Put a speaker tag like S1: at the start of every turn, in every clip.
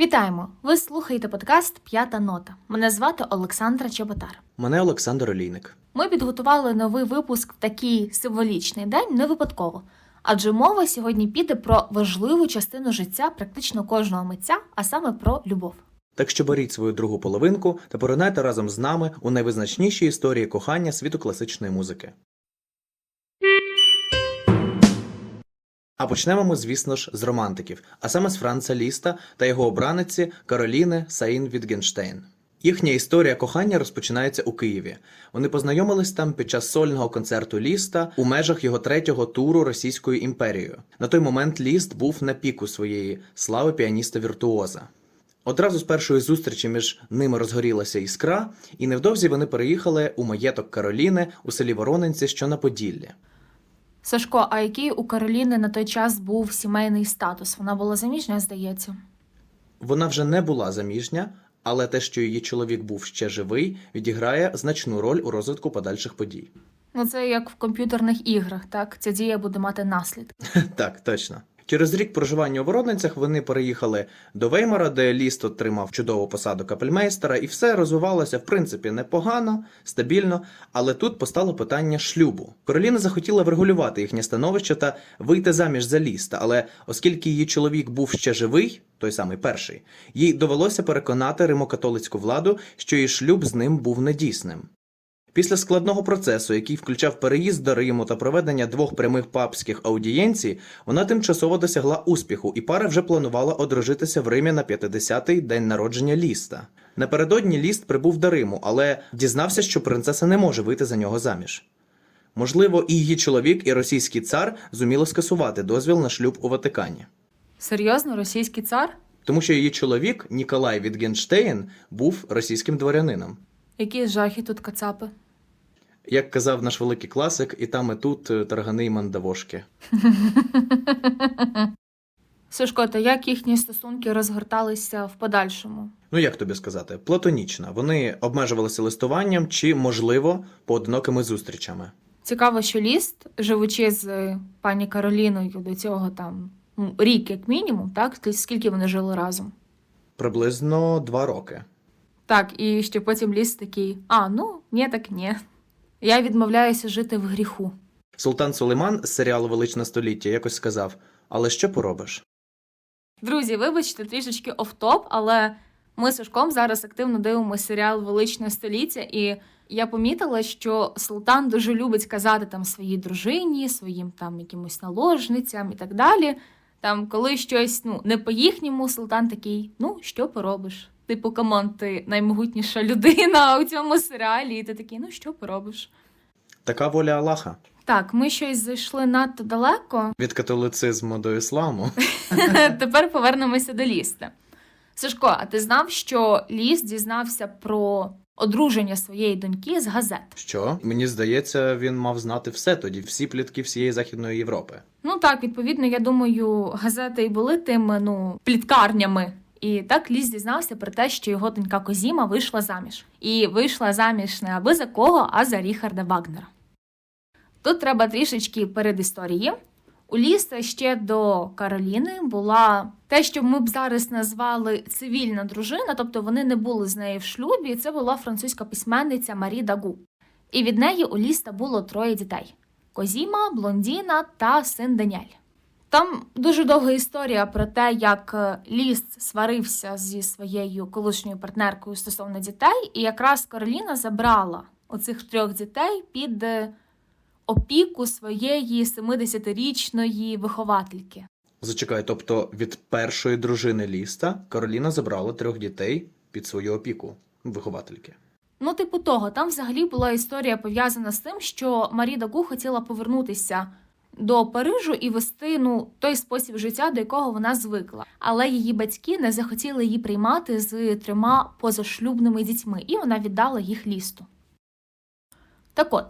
S1: Вітаємо! Ви слухаєте подкаст П'ята нота. Мене звати Олександра Чеботар.
S2: Мене Олександр Олійник.
S1: Ми підготували новий випуск в такий символічний день не випадково. Адже мова сьогодні піде про важливу частину життя практично кожного митця, а саме про любов.
S2: Так що беріть свою другу половинку та поринайте разом з нами у найвизначніші історії кохання світу класичної музики. А почнемо ми, звісно ж, з романтиків, а саме з Франца Ліста та його обраниці Кароліни Саїн Вітгенштейн. Їхня історія кохання розпочинається у Києві. Вони познайомились там під час сольного концерту Ліста у межах його третього туру Російською імперією. На той момент Ліст був на піку своєї слави піаніста-віртуоза. Одразу з першої зустрічі між ними розгорілася іскра, і невдовзі вони переїхали у маєток Кароліни у селі Воронинці, що на Поділлі.
S1: Сашко, а який у Кароліни на той час був сімейний статус? Вона була заміжня, здається.
S2: Вона вже не була заміжня, але те, що її чоловік був ще живий, відіграє значну роль у розвитку подальших подій.
S1: Ну це як в комп'ютерних іграх, так? Ця дія буде мати наслідки.
S2: Так, точно. Через рік проживання у Воронинцях вони переїхали до Веймара, де Ліст отримав чудову посаду капельмейстера, і все розвивалося в принципі непогано, стабільно. Але тут постало питання шлюбу. Кароліна захотіла врегулювати їхнє становище та вийти заміж за Ліста, але оскільки її чоловік був ще живий, той самий перший, їй довелося переконати римокатолицьку владу, що її шлюб з ним був недійсним. Після складного процесу, який включав переїзд до Риму та проведення двох прямих папських аудієнцій, вона тимчасово досягла успіху, і пара вже планувала одружитися в Римі на 50-й день народження Ліста. Напередодні Ліст прибув до Риму, але дізнався, що принцеса не може вийти за нього заміж. Можливо, і її чоловік, і російський цар зуміли скасувати дозвіл на шлюб у Ватикані.
S1: Серйозно, російський цар?
S2: Тому що її чоловік Ніколай Вітгенштейн був російським дворянином.
S1: Які жахи тут кацапи?
S2: Як казав наш великий класик, і там, і тут е, таргани і мандавошки.
S1: Сашко, та як їхні стосунки розгорталися в подальшому?
S2: Ну як тобі сказати, платонічна. Вони обмежувалися листуванням чи, можливо, поодинокими зустрічами.
S1: Цікаво, що ліст, живучи з пані Кароліною до цього там ну, рік, як мінімум, так скільки вони жили разом.
S2: Приблизно два роки.
S1: Так, і що потім ліст такий: а ну ні, так ні. Я відмовляюся жити в гріху.
S2: Султан Сулейман з серіалу Величне століття якось сказав: Але що поробиш?
S1: Друзі, вибачте, трішечки офтоп, але ми з Сашком зараз активно дивимося серіал Величне століття, і я помітила, що Султан дуже любить казати там своїй дружині, своїм там якимось наложницям і так далі. Там, коли щось ну не по-їхньому, султан такий: ну що поробиш? Типу, камон, ти наймогутніша людина у цьому серіалі, і ти такий, ну що поробиш?
S2: Така воля Аллаха.
S1: Так, ми щось зайшли надто далеко.
S2: Від католицизму до ісламу.
S1: Тепер повернемося до ліста. Сашко, а ти знав, що ліст дізнався про одруження своєї доньки з газет?
S2: Що? Мені здається, він мав знати все тоді, всі плітки всієї Західної Європи.
S1: Ну так, відповідно, я думаю, газети і були тими ну пліткарнями. І так ліс дізнався про те, що його донька Козіма вийшла заміж. І вийшла заміж не аби за кого, а за Ріхарда Вагнера. Тут треба трішечки передісторії. У Ліста ще до Кароліни була те, що ми б зараз назвали цивільна дружина, тобто вони не були з нею в шлюбі. Це була французька письменниця Марі Дагу. І від неї у Ліста було троє дітей: Козіма, Блондіна та син Даніель. Там дуже довга історія про те, як е, Ліст сварився зі своєю колишньою партнеркою стосовно дітей, і якраз Кароліна забрала оцих трьох дітей під е, опіку своєї 70-річної виховательки.
S2: Зачекай, тобто від першої дружини Ліста Кароліна забрала трьох дітей під свою опіку виховательки.
S1: Ну, типу того, там взагалі була історія пов'язана з тим, що Марі Дагу хотіла повернутися до Парижу і вести ну той спосіб життя, до якого вона звикла. Але її батьки не захотіли її приймати з трьома позашлюбними дітьми, і вона віддала їх лісту. Так от,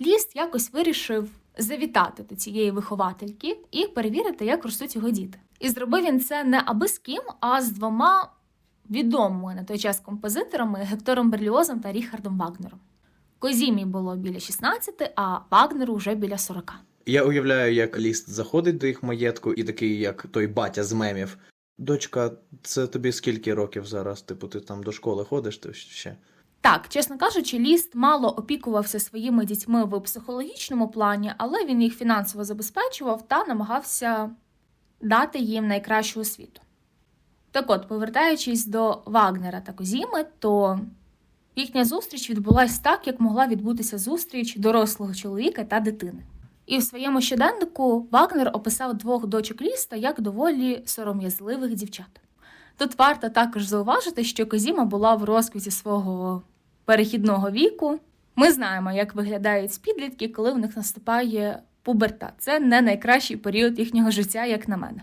S1: ліст якось вирішив завітати до цієї виховательки і перевірити, як ростуть його діти. І зробив він це не аби з ким, а з двома відомими на той час композиторами Гектором Берліозом та Ріхардом Вагнером. Козімі було біля 16, а Вагнеру вже біля 40.
S2: Я уявляю, як ліст заходить до їх маєтку, і такий, як той батя з мемів. дочка, це тобі скільки років зараз? Типу, ти там до школи ходиш, ти ще?
S1: Так, чесно кажучи, ліст мало опікувався своїми дітьми в психологічному плані, але він їх фінансово забезпечував та намагався дати їм найкращу освіту. Так от, повертаючись до Вагнера та Козіми, то їхня зустріч відбулась так, як могла відбутися зустріч дорослого чоловіка та дитини. І в своєму щоденнику Вагнер описав двох дочок ліста як доволі сором'язливих дівчат. Тут варто також зауважити, що Козіма була в розквіті свого перехідного віку. Ми знаємо, як виглядають підлітки, коли в них наступає пуберта. Це не найкращий період їхнього життя, як на мене.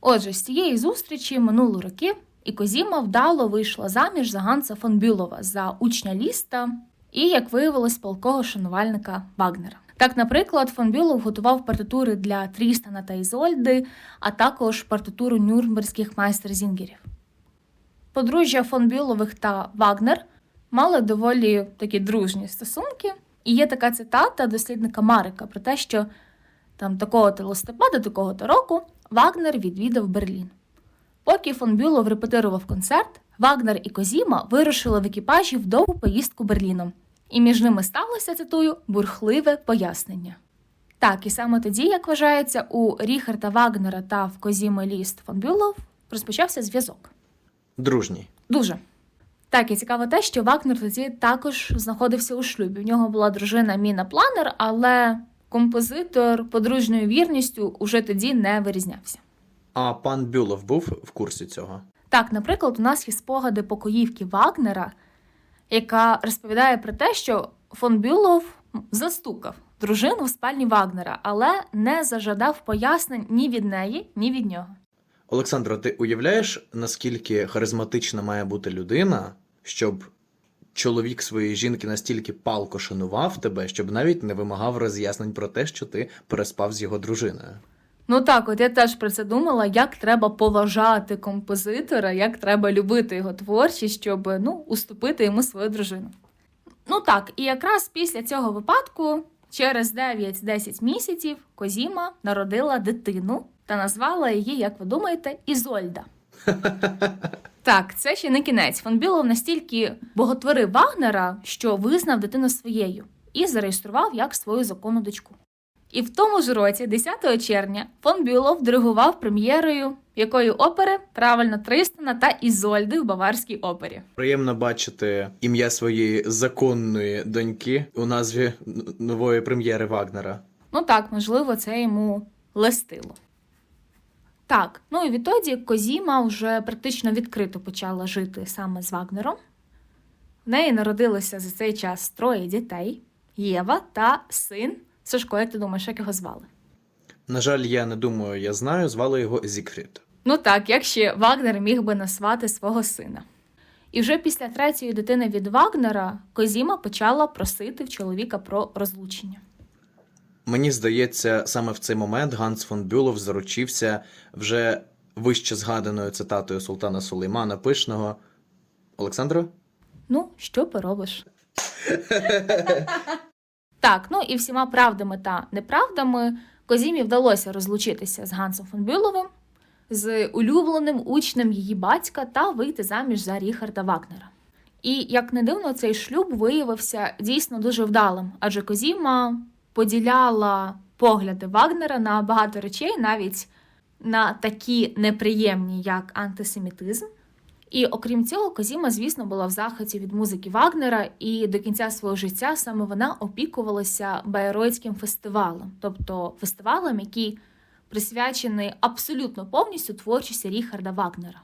S1: Отже, з цієї зустрічі минуло роки, і Козіма вдало вийшла заміж за Ганса фон Бюлова за учня ліста і, як виявилось, палкого шанувальника Вагнера. Так, наприклад, фон Бюлов готував партитури для Трістана та Ізольди, а також партитуру нюрнберзьких майстер-зінгерів. Подружжя фон Бюлових та Вагнер мали доволі такі дружні стосунки, і є така цитата дослідника Марика про те, що там такого-то листопада, такого-то року Вагнер відвідав Берлін. Поки фон Бюлов репетирував концерт, Вагнер і Козіма вирушили в екіпажі в довгу поїздку Берліном, і між ними сталося, цитую, бурхливе пояснення. Так, і саме тоді, як вважається, у Ріхарда Вагнера та в Козіми Ліст фон Бюлов розпочався зв'язок.
S2: Дружній.
S1: Дуже. Так, і цікаво те, що Вагнер тоді також знаходився у шлюбі. В нього була дружина Міна Планер, але композитор подружньою вірністю уже тоді не вирізнявся.
S2: А пан Бюлов був в курсі цього.
S1: Так, наприклад, у нас є спогади покоївки Вагнера, яка розповідає про те, що фон Бюлов застукав дружину в спальні Вагнера, але не зажадав пояснень ні від неї, ні від нього.
S2: Олександро, ти уявляєш, наскільки харизматична має бути людина, щоб чоловік своєї жінки настільки палко шанував тебе, щоб навіть не вимагав роз'яснень про те, що ти переспав з його дружиною.
S1: Ну так, от я теж про це думала, як треба поважати композитора, як треба любити його творчість, щоб ну, уступити йому свою дружину. Ну так, і якраз після цього випадку, через 9-10 місяців, Козіма народила дитину та назвала її, як ви думаєте, Ізольда. Так, це ще не кінець. Фон Білов настільки боготворив Вагнера, що визнав дитину своєю і зареєстрував як свою законну дочку. І в тому ж році, 10 червня, фон Бюлов диригував прем'єрою якої опери правильно Тристана та Ізольди в Баварській опері.
S2: Приємно бачити ім'я своєї законної доньки у назві нової прем'єри Вагнера.
S1: Ну так, можливо, це йому листило. Так, ну і відтоді Козіма вже практично відкрито почала жити саме з Вагнером. В неї народилося за цей час троє дітей: Єва та син Сашко, як ти думаєш, як його звали?
S2: На жаль, я не думаю, я знаю, звали його Зікфрід.
S1: Ну так, як ще Вагнер міг би назвати свого сина. І вже після третьої дитини від Вагнера Козіма почала просити в чоловіка про розлучення.
S2: Мені здається, саме в цей момент Ганс фон Бюлов заручився вже вище згаданою цитатою султана Сулеймана Пишного. Олександро?
S1: Ну, що поробиш? так, ну і всіма правдами та неправдами Козімі вдалося розлучитися з Гансом фон Бюловим, з улюбленим учнем її батька та вийти заміж за Ріхарда Вагнера. І як не дивно, цей шлюб виявився дійсно дуже вдалим, адже Козіма поділяла погляди Вагнера на багато речей, навіть на такі неприємні, як антисемітизм. І окрім цього, Козіма, звісно, була в захваті від музики Вагнера, і до кінця свого життя саме вона опікувалася Байройським фестивалем, тобто фестивалем, який присвячений абсолютно повністю творчості Ріхарда Вагнера.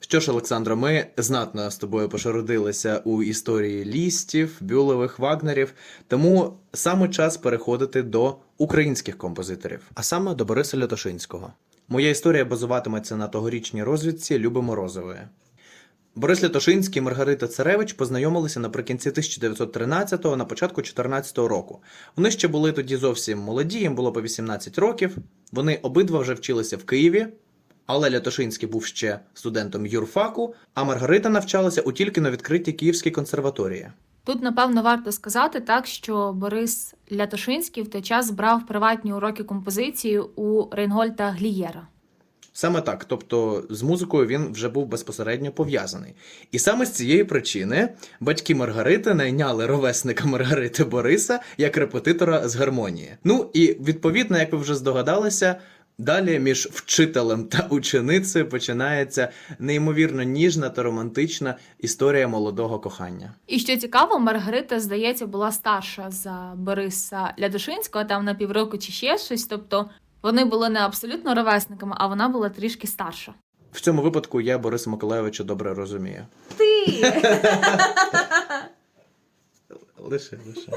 S2: Що ж, Олександро, ми знатно з тобою пошародилися у історії лістів, бюлових, вагнерів, тому саме час переходити до українських композиторів, а саме до Бориса Лятошинського. Моя історія базуватиметься на тогорічній розвідці Люби Морозової. Борис Лятошинський і Маргарита Царевич познайомилися наприкінці 1913-го, на початку 14-го року. Вони ще були тоді зовсім молоді, їм було по 18 років. Вони обидва вже вчилися в Києві, але Лятошинський був ще студентом юрфаку, а Маргарита навчалася у тільки на відкритій Київській консерваторії.
S1: Тут, напевно, варто сказати так, що Борис Лятошинський в той час брав приватні уроки композиції у Рейнгольда Глієра.
S2: Саме так, тобто з музикою він вже був безпосередньо пов'язаний. І саме з цієї причини батьки Маргарити найняли ровесника Маргарити Бориса як репетитора з гармонії. Ну і відповідно, як ви вже здогадалися, далі між вчителем та ученицею починається неймовірно ніжна та романтична історія молодого кохання.
S1: І що цікаво, Маргарита, здається, була старша за Бориса Лядошинського, там на півроку чи ще щось. Тобто вони були не абсолютно ровесниками, а вона була трішки старша.
S2: В цьому випадку я Бориса Миколайовича добре розумію.
S1: Ти
S2: Лише, лише.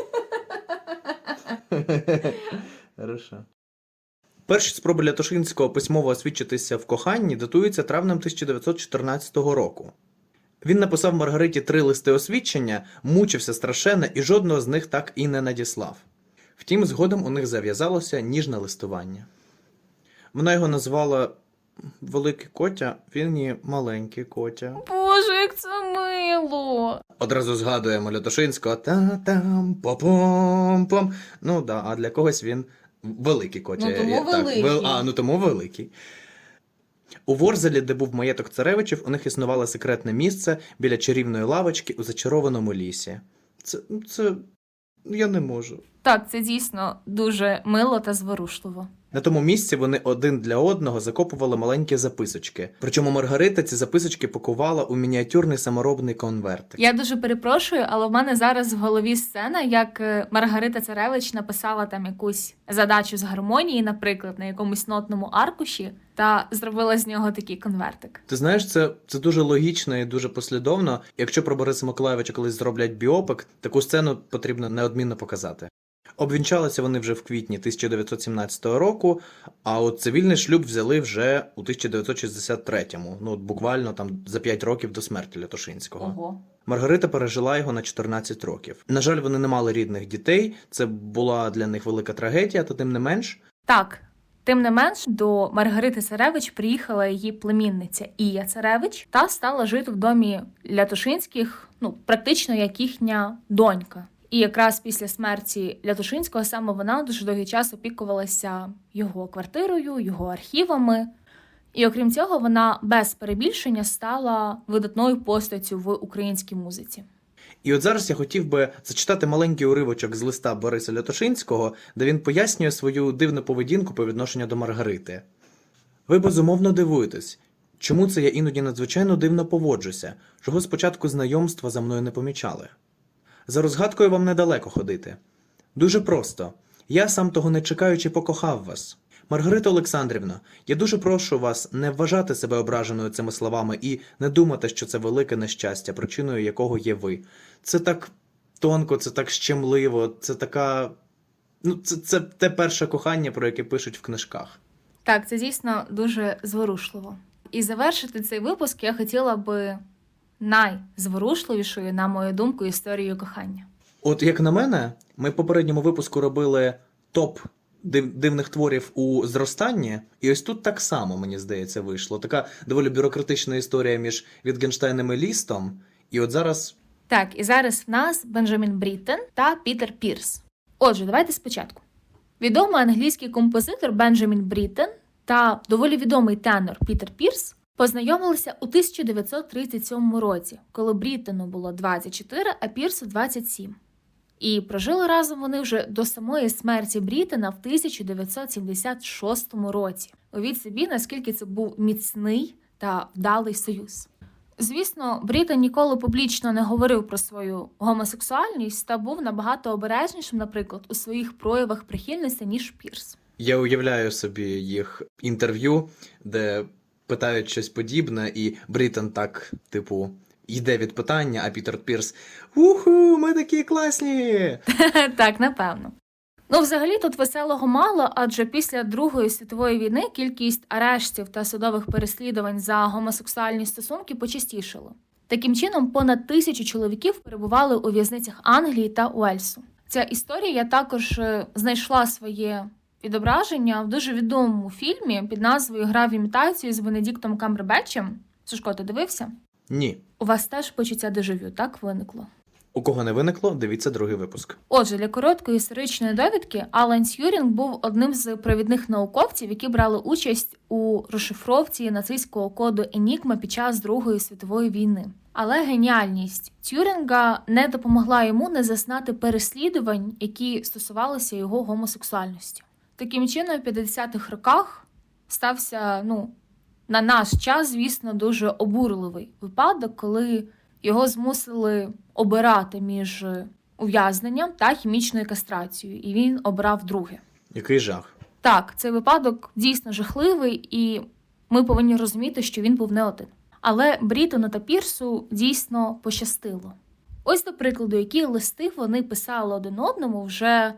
S2: Хорошо. Перші спроби Лятошинського письмово освідчитися в коханні датуються травнем 1914 року. Він написав Маргариті три листи освідчення, мучився страшенно і жодного з них так і не надіслав. Втім, згодом у них зав'язалося ніжне листування. Вона його назвала Великий Котя, він її маленький Котя.
S1: Боже, як це мило!
S2: Одразу згадуємо Лятошинського та-там, по-пом-пом. Ну да, а для когось він великий котя.
S1: Ну, тому
S2: так,
S1: великий.
S2: вел- а, ну тому великий. У Ворзелі, де був маєток царевичів, у них існувало секретне місце біля чарівної лавочки у зачарованому лісі. Це. це. Я не можу.
S1: Так, це дійсно дуже мило та зворушливо.
S2: На тому місці вони один для одного закопували маленькі записочки. Причому Маргарита ці записочки пакувала у мініатюрний саморобний конвертик.
S1: Я дуже перепрошую, але в мене зараз в голові сцена, як е, Маргарита Царевич написала там якусь задачу з гармонії, наприклад, на якомусь нотному аркуші, та зробила з нього такий конвертик.
S2: Ти знаєш, це, це дуже логічно і дуже послідовно. Якщо про Бориса Миколаєвича колись зроблять біопик, таку сцену потрібно неодмінно показати. Обвінчалися вони вже в квітні 1917 року, а от цивільний шлюб взяли вже у 1963-му, ну от буквально там за 5 років до смерті Лятошинського.
S1: Ого.
S2: Маргарита пережила його на 14 років. На жаль, вони не мали рідних дітей. Це була для них велика трагедія, та тим не менш.
S1: Так, тим не менш, до Маргарити Царевич приїхала її племінниця Ія Царевич та стала жити в домі Лятошинських, ну практично як їхня донька. І якраз після смерті Лятошинського саме вона дуже довгий час опікувалася його квартирою, його архівами. І окрім цього, вона без перебільшення стала видатною постаттю в українській музиці.
S2: І от зараз я хотів би зачитати маленький уривочок з листа Бориса Лятошинського, де він пояснює свою дивну поведінку по відношенню до Маргарити. Ви безумовно дивуєтесь, чому це я іноді надзвичайно дивно поводжуся, чого спочатку знайомства за мною не помічали. За розгадкою вам недалеко ходити. Дуже просто. Я сам того не чекаючи покохав вас. Маргарита Олександрівна, я дуже прошу вас не вважати себе ображеною цими словами і не думати, що це велике нещастя, причиною якого є ви. Це так тонко, це так щемливо, це така. Ну, це, це те перше кохання, про яке пишуть в книжках.
S1: Так, це дійсно дуже зворушливо. І завершити цей випуск я хотіла би найзворушливішою, на мою думку, історією кохання.
S2: От як на мене, ми в попередньому випуску робили топ дивних творів у зростанні, і ось тут так само, мені здається, вийшло. Така доволі бюрократична історія між Вітгенштейном і Лістом. І от зараз
S1: Так, і зараз в нас Бенджамін Бріттен та Пітер Пірс. Отже, давайте спочатку. Відомий англійський композитор Бенджамін Бріттен та доволі відомий тенор Пітер Пірс познайомилися у 1937 році, коли Бріттену було 24, а Пірсу 27. І прожили разом вони вже до самої смерті Бріттена в 1976 році. Уявіть собі, наскільки це був міцний та вдалий союз. Звісно, Бріттен ніколи публічно не говорив про свою гомосексуальність та був набагато обережнішим, наприклад, у своїх проявах прихильності, ніж Пірс.
S2: я уявляю собі їх інтерв'ю, де питають щось подібне, і Брітон так, типу, йде від питання, а Пітер Пірс Уху, ми такі класні!
S1: так, напевно. Ну, взагалі тут веселого мало, адже після Другої світової війни кількість арештів та судових переслідувань за гомосексуальні стосунки почастішало. Таким чином, понад тисячу чоловіків перебували у в'язницях Англії та Уельсу. Ця історія також е, знайшла своє відображення в дуже відомому фільмі під назвою Гра в імітацію з Венедіктом Камбербетчем. Сушко, ти дивився?
S2: Ні.
S1: У вас теж почуття дежавю, так виникло?
S2: У кого не виникло, дивіться другий випуск.
S1: Отже, для короткої історичної довідки Алан Т'юрінг був одним з провідних науковців, які брали участь у розшифровці нацистського коду Енігма під час Другої світової війни. Але геніальність Т'юрінга не допомогла йому не зазнати переслідувань, які стосувалися його гомосексуальності. Таким чином, в 50-х роках стався, ну, на наш час, звісно, дуже обурливий випадок, коли його змусили обирати між ув'язненням та хімічною кастрацією, і він обрав друге.
S2: Який жах.
S1: Так, цей випадок дійсно жахливий, і ми повинні розуміти, що він був не один. Але Брітону та Пірсу дійсно пощастило. Ось, до прикладу, які листи вони писали один одному вже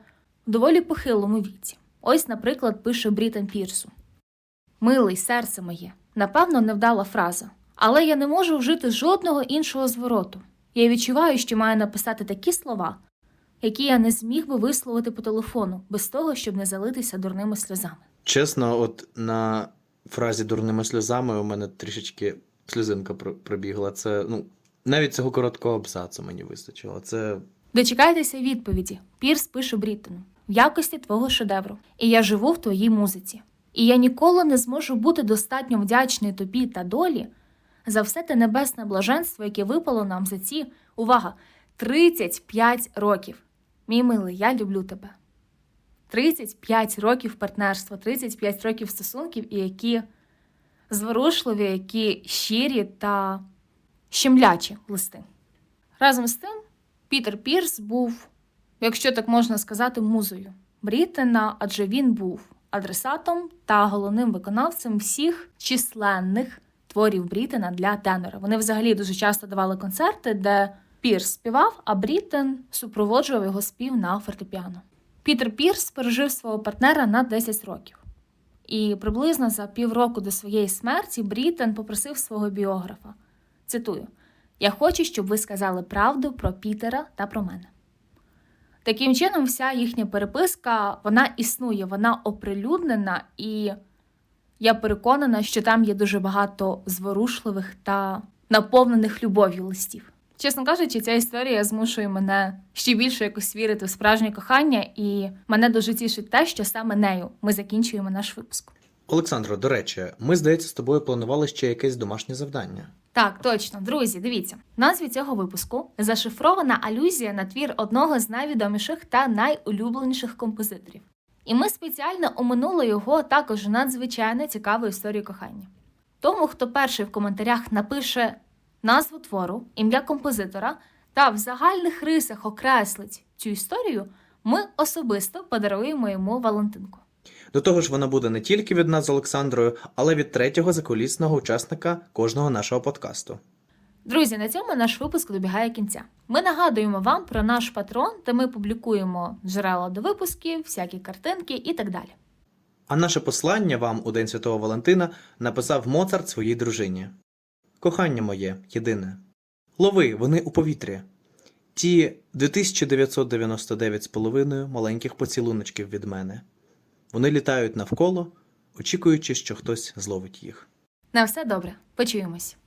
S1: в доволі похилому віці. Ось, наприклад, пише Брітон Пірсу: Милий серце моє, напевно, невдала фраза, але я не можу вжити жодного іншого звороту. Я відчуваю, що маю написати такі слова, які я не зміг би висловити по телефону, без того, щоб не залитися дурними сльозами.
S2: Чесно, от на фразі дурними сльозами у мене трішечки сльозинка пробігла. Це, ну, навіть цього короткого абзацу мені вистачило. Це
S1: Дочекайтеся відповіді. Пірс пише Бріттону в якості твого шедевру, і я живу в твоїй музиці. І я ніколи не зможу бути достатньо вдячний тобі та долі за все те небесне блаженство, яке випало нам за ці увага 35 років. Мій милий, я люблю тебе. 35 років партнерства, 35 років стосунків, і які зворушливі, які щирі та щемлячі листи. Разом з тим, Пітер Пірс був, якщо так можна сказати, музою Брітена, адже він був адресатом та головним виконавцем всіх численних творів Брітена для тенора. Вони взагалі дуже часто давали концерти, де Пірс співав, а Брітен супроводжував його спів на фортепіано. Пітер Пірс пережив свого партнера на 10 років. І приблизно за півроку до своєї смерті Брітен попросив свого біографа. Цитую: Я хочу, щоб ви сказали правду про Пітера та про мене. Таким чином, вся їхня переписка вона існує, вона оприлюднена, і я переконана, що там є дуже багато зворушливих та наповнених любов'ю листів. Чесно кажучи, ця історія змушує мене ще більше якось вірити в справжнє кохання, і мене дуже тішить те, що саме нею ми закінчуємо наш випуск.
S2: Олександро, до речі, ми, здається, з тобою планували ще якесь домашнє завдання.
S1: Так, точно, друзі, дивіться. В назві цього випуску зашифрована алюзія на твір одного з найвідоміших та найулюбленіших композиторів. І ми спеціально оминули його також надзвичайно цікаву історію кохання. Тому, хто перший в коментарях напише назву твору, ім'я композитора та в загальних рисах окреслить цю історію, ми особисто подаруємо йому Валентинку.
S2: До того ж, вона буде не тільки від нас з Олександрою, але від третього закулісного учасника кожного нашого подкасту.
S1: Друзі, на цьому наш випуск добігає кінця. Ми нагадуємо вам про наш патрон, де ми публікуємо джерела до випусків, всякі картинки і так далі.
S2: А наше послання вам у День Святого Валентина написав Моцарт своїй дружині. Кохання моє, єдине. Лови, вони у повітрі. Ті 2999 з половиною маленьких поцілуночків від мене. Вони літають навколо, очікуючи, що хтось зловить їх.
S1: На все добре, почуємось.